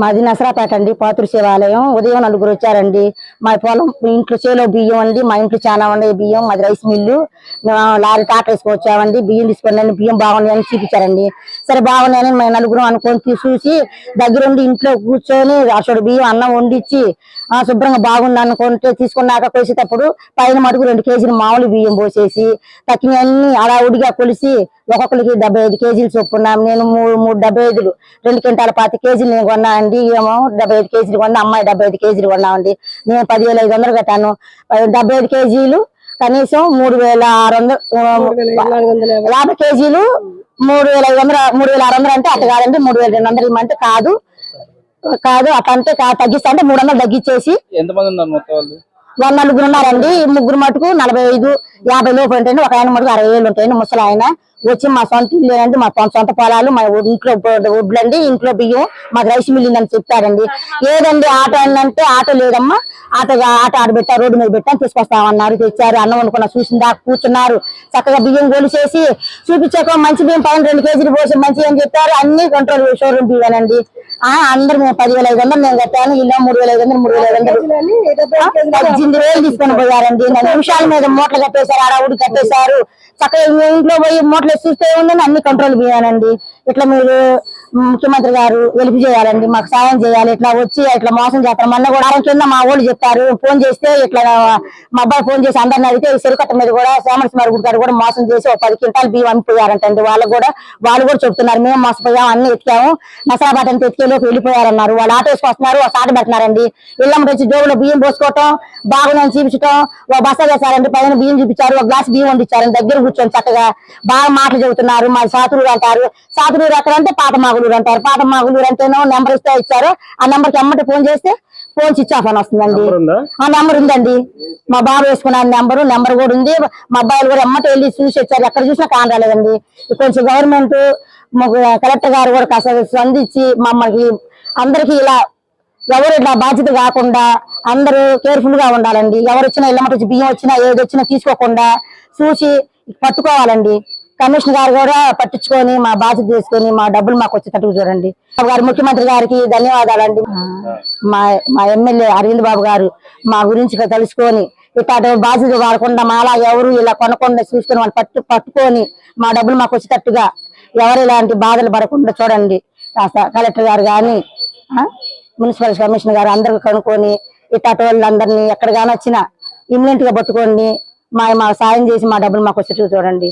మాది నసరాపేట అండి పాతురు శివాలయం. ఉదయం నలుగురు వచ్చారండి. మా పొలం ఇంట్లో చేలో బియ్యం అండి. మా ఇంట్లో చాలా ఉన్నాయి బియ్యం. మాది రైస్ మిల్లు. మేము లారీ టాటా వేసుకొచ్చామండి. బియ్యం తీసుకున్నాను బియ్యం బాగున్నాయని చూపించారండి. సరే బాగున్నాయని మేము నలుగురం అనుకొని చూసి దగ్గరుండి ఇంట్లో కూర్చొని అసలు బియ్యం అన్నం వండిచ్చి శుభ్రంగా బాగుంది అనుకుంటే తీసుకున్నాక కొలిసేటప్పుడు పైన మటుకు రెండు కేజీలు మామూలు బియ్యం పోసేసి తక్కినవన్నీ అడావుడిగా కొలిసి ఒక్కొక్కరికి డెబ్బై ఐదు కేజీలు చొప్పున నేను మూడు మూడు డెబ్బై ఐదులు. రెండు క్వింటాల పాతి కేజీలు నేను కొన్నా అండి. ఏమో డెబ్బై ఐదు కేజీలు కొన్నా అమ్మాయి డెబ్బై ఐదు కేజీలు కొన్నామండి. నేను పదివేల ఐదు వందలు కట్టాను. డెబ్బై ఐదు కేజీలు కనీసం మూడు వేల ఆరు వందలు యాభై కేజీలు మూడు వేల ఐదు వందలు మూడు వేల ఆరు వందలు అంటే అట్ట కాదండి మూడు వేల రెండు వందలు ఇమ్మంటే కాదు. కాదు అట్ట అంటే కా- తగ్గిస్తా అంటే మూడు వందలు తగ్గించేసి ఎంతమంది ఉన్నారు మొత్తం వాళ్ళు నలుగురు ఉన్నారండి. ముగ్గురు మటుకు నలభై ఐదు యాభై లోపు ఉంటాయండి. ఒక ఆయన మటుకు అరవై వేలు ఉంటాయండి ముసలి ఆయన. వచ్చి మా సొంత ఇల్లు అండి మా సొంత సొంత పొలాలు మా ఇంట్లో వడ్లండి అండి ఇంట్లో బియ్యం మాకు రైస్ మిల్ ఉందని చెప్పారండి. ఏదండి ఆటో అంటే ఆటో లేదమ్మా. ఆటో ఆటో ఆడబెట్టా రోడ్డు మీద పెట్టా తీసుకొస్తామన్నారు తెచ్చారు. అన్నం వండుకున్న చూసిన దాకా కూర్చున్నారు. చక్కగా బియ్యం గోలు చేసి చూపించాక మంచి బియ్యం పైన రెండు కేజీలు పోసి మంచి అని చెప్పారు. అన్ని కంట్రోల్ షోరూమ్ బియ్యానండి అందరు మేము పదివేల ఐదు వందలు నేను కట్టాను ఇలా మూడు వేల ఐదు వందలు. మూడు వేల ఐదు వందలు పద్దెనిమిది వేలు తీసుకొని పోయారండి. నా నిమిషాల మీద మూటలు కట్టేశారు ఆడవుడు కట్టేశారు. చక్కగా మీ ఇంట్లో పోయి మూటలు చూస్తే ఉందని అన్ని కంట్రోల్ పోయానండి. ఇట్లా మీరు ముఖ్యమంత్రి గారు వెలుపు చేయాలండి మాకు సాయం చేయాలి ఇట్లా వచ్చి ఇట్లా మోసం చేస్తారు. మొన్న కూడా కింద మా వాళ్ళు చెప్తారు ఫోన్ చేస్తే ఇట్లా మా అబ్బాయి ఫోన్ చేసి అందరిని అడిగితే ఈ చెరుకట్ట మీద కూడా శ్యామల గుడి గారు కూడా మోసం చేసి ఒక పది క్వింటాలు బియ్యం అమ్మిపోయారంటండి. వాళ్ళు కూడా వాళ్ళు కూడా చెప్తున్నారు మేము మోసపోయాం అన్ని ఎత్తుకాము నసరాబాద్ అంతా ఎత్తుకేలోకి వెళ్ళిపోయారన్నారు. వాళ్ళు ఆటో వేసుకొస్తున్నారు ఒక ఆట పెట్టినారండి ఇళ్ళమ్మ వచ్చి జోబులో బియ్యం పోసుకోవటం బాగుందని చూపించడం ఒక బస్తా చేశారండి పైన బియ్యం చూపించారు ఒక గ్లాస్ బియ్యం వండించారండి దగ్గర కూర్చొని చక్కగా బాగా మాటలు చెబుతున్నారు. మా సాతులూరు అంటారు. సాతులూరు ఎక్కడ అంటే పాత మాగులూరు అంటారు. పాత మాగులూరు అంటేనో నెంబర్ ఇస్తే ఇచ్చారు. ఆ నెంబర్కి ఎమ్మటి ఫోన్ చేస్తే ఫోన్ స్విచ్ ఆఫ్ అని వస్తుందండి. ఆ నెంబర్ ఉందండి. మా బాబు వేసుకున్న నెంబర్ నెంబర్ కూడా ఉంది. మా అబ్బాయిలు కూడా ఎమ్మటి వెళ్ళి చూసి వచ్చారు. ఎక్కడ చూసినా కాని రాలేదండి. కొంచెం గవర్నమెంట్ కలెక్టర్ గారు కూడా కాస్త స్పందించి మమ్మల్ని అందరికి ఇలా ఎవరు ఇట్లా బాధ్యత కాకుండా అందరూ కేర్ఫుల్గా ఉండాలండి. ఎవరు వచ్చినా ఇళ్ళ మటు బియ్యం వచ్చినా ఏది వచ్చినా తీసుకోకుండా చూసి పట్టుకోవాలండి. కమిషనర్ గారు కూడా పట్టించుకొని మా బాధ్యత తీసుకొని మా డబ్బులు మాకు వచ్చేటట్టు చూడండి. గారు ముఖ్యమంత్రి గారికి ధన్యవాదాలండి. మా మా ఎమ్మెల్యే అరవింద్ బాబు గారు మా గురించి తెలుసుకొని ఇట్లాంటి బాధ్యత వాడకుండా మాలా ఎవరు ఇలా కొనకుండా చూసుకొని వాళ్ళు పట్టు పట్టుకొని మా డబ్బులు మాకు వచ్చేటట్టుగా ఎవరు ఇలాంటి బాధలు పడకుండా చూడండి. కాస్త కలెక్టర్ గారు కానీ మున్సిపల్ కమిషనర్ గారు అందరికి కనుక్కొని ఇట్లాంటి వాళ్ళందరినీ ఎక్కడ కానొచ్చినా ఇమ్మీడియట్గా పట్టుకోండి. మా మా సాయం చేసి మా డబ్బులు మాకు వచ్చేటట్టు చూడండి.